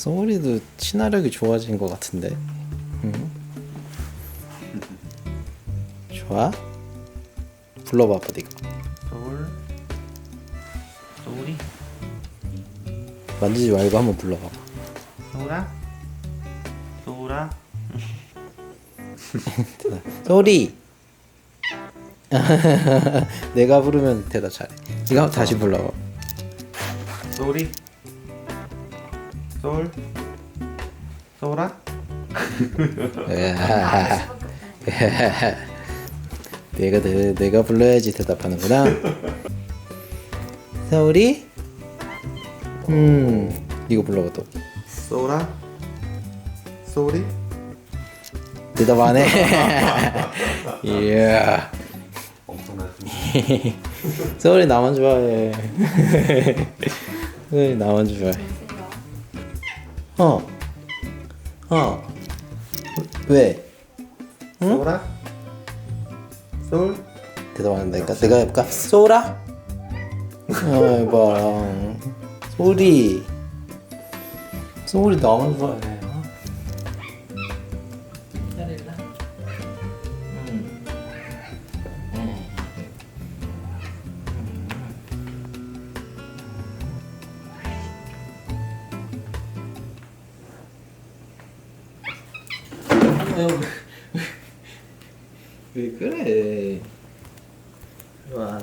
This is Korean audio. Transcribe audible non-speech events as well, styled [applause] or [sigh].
소울이도 친화력이 좋아진 것 같은데. 응? 좋아? 불러봐, 어디가. 소울 소울이 만지지 말고 한번 불러봐. 소울아 소울아 소리. 내가 부르면 대답 잘해. 이거 한번 다시 불러봐. 소울이 소울 소울아 [laughs] 내가 내, 내가 불러야지 대답하는구나. 소리. 음 이거 불러봐 또. 소울아 소울이 대답 안 해. [laughs] 이야. 소리 [laughs] 나만 좋아해. 소리 나만 좋아해. 어. 어. 왜? 소울아 소울 대답 안 한다니까. 내가 해볼까? 소라? 어, 해봐. [laughs] 소리. 소리 나만 좋아해. 僕くらいは